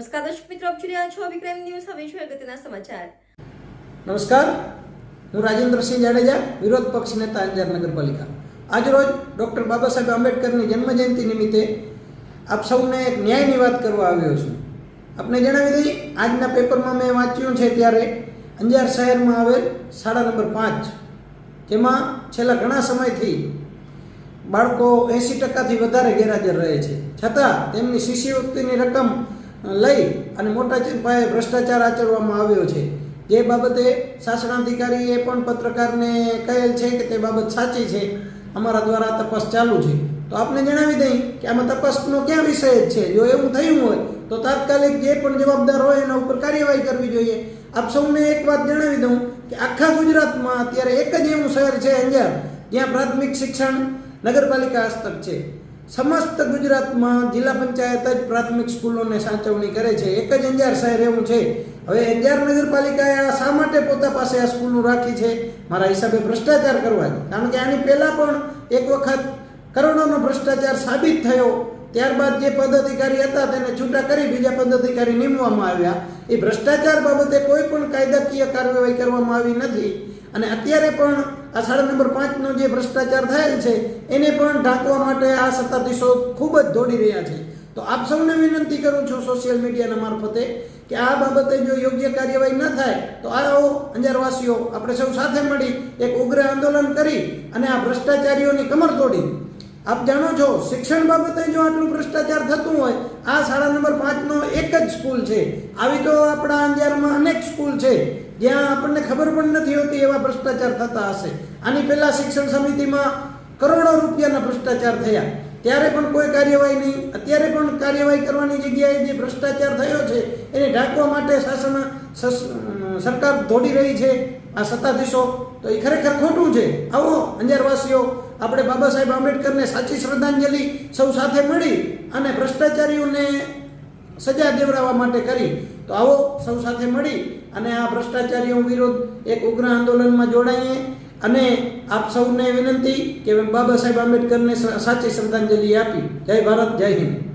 નમસ્કાર દર્શક મિત્રો, આપ જોઈ રહ્યા છો વિક્રમ ન્યૂઝ. હવે જોઈએ અગત્યના સમાચાર. નમસ્કાર, હું રાજેન્દ્રસિંહ જાડેજા, વિરોધ પક્ષ નેતા અંજાર નગરપાલિકા. આજરોજ ડૉક્ટર બાબા સાહેબ આંબેડકરની જન્મજયંતિ નિમિત્તે આપ સૌને એક ન્યાયની વાત કરવા આવ્યો છું. આપને જણાવી દઈએ, આજના પેપરમાં મેં વાંચ્યું છે ત્યારે અંજાર શહેરમાં આવેલ શાળા નંબર પાંચ, જેમાં છેલ્લા ઘણા સમયથી બાળકો એંસી ટકાથી વધારે ગેરહાજર રહે છે. છતાં તેમની શિષ્યવૃત્તિની રકમ લઈ અને મોટા પાયે ભ્રષ્ટાચાર આચરવામાં આવ્યો છે. જે બાબતે શાસનાધિકારીએ પણ પત્રકારને કહેલ છે કે તે બાબત સાચી છે. અમારા દ્વારા તપાસ ચાલુ છે. તો આપને જણાવી દઈ કે આમાં તપાસનો ક્યાં વિષય જ છે? જો એવું થયું હોય, તો તાત્કાલિક જે પણ જવાબદાર હોય એના ઉપર કાર્યવાહી કરવી જોઈએ. આપ સૌને એક વાત જણાવી દઉં કે આખા ગુજરાતમાં અત્યારે એક જ એવું શહેર છે અંજાર, જ્યાં પ્રાથમિક શિક્ષણ નગરપાલિકા હસ્તક છે. સમસ્ત ગુજરાતમાં જિલ્લા પંચાયત જ પ્રાથમિક સ્કૂલોને સાચવણી કરે છે. એક જ અંજાર શહેર એવું છે. હવે અંજાર નગરપાલિકાએ આ શા માટે પોતા પાસે આ સ્કૂલનું રાખી છે? મારા હિસાબે ભ્રષ્ટાચાર કરવા કારણ કે આની પહેલાં પણ એક વખત કરોડોનો ભ્રષ્ટાચાર સાબિત થયો. ત્યારબાદ જે પદાધિકારી હતા તેને છૂટા કરી બીજા પદાધિકારી નીમવામાં આવ્યા. એ ભ્રષ્ટાચાર બાબતે કોઈ પણ કાયદાકીય કાર્યવાહી કરવામાં આવી નથી. અને અત્યારે પણ આ સાડા નંબર પાંચનો જે ભ્રષ્ટાચાર થયેલ છે, એને પણ ઢાંકવા માટે આ સત્તાધીશો ખૂબ જ દોડી રહ્યા છે. તો આપ સૌને વિનંતી કરું છું સોશિયલ મીડિયાના મારફતે કે આ બાબતે જો યોગ્ય કાર્યવાહી ન થાય, તો આવો અંજારવાસીઓ, આપણે સૌ સાથે મળી એક ઉગ્ર આંદોલન કરી અને આ ભ્રષ્ટાચારીઓની કમર તોડી. આપ જાણો છો, શિક્ષણ બાબતે જો આટલું ભ્રષ્ટાચાર થતું હોય, આ શાળા નંબર પાંચનો એક જ સ્કૂલ છે. આવી તો આપણા અંજારમાં અનેક સ્કૂલ છે. જ્યાં આપણને ખબર પણ નથી હોતી એવા ભ્રષ્ટાચાર થતા હશે. આની પહેલાં શિક્ષણ સમિતિમાં કરોડો રૂપિયાના ભ્રષ્ટાચાર થયા. ત્યારે પણ કોઈ કાર્યવાહી નહીં. અત્યારે પણ કાર્યવાહી કરવાની જગ્યાએ જે ભ્રષ્ટાચાર થયો છે, એને ઢાંકવા માટે શાસન સરકાર દોડી રહી છે. આ સત્તાધીશો, તો એ ખરેખર ખોટું છે. આવો, અંજારવાસીઓ, આપણે બાબા સાહેબ આંબેડકરને સાચી શ્રદ્ધાંજલિ સૌ સાથે મળી અને ભ્રષ્ટાચારીઓને સજા દેવડાવવા માટે કરી. તો આવો, સૌ સાથે મળી અને આ ભ્રષ્ટાચારીઓ વિરુદ્ધ એક ઉગ્ર આંદોલનમાં જોડાઈએ અને આપ સૌને વિનંતી કે બાબા સાહેબ આંબેડકરને સાચી શ્રદ્ધાંજલિ આપી. જય ભારત, જય હિન્દ.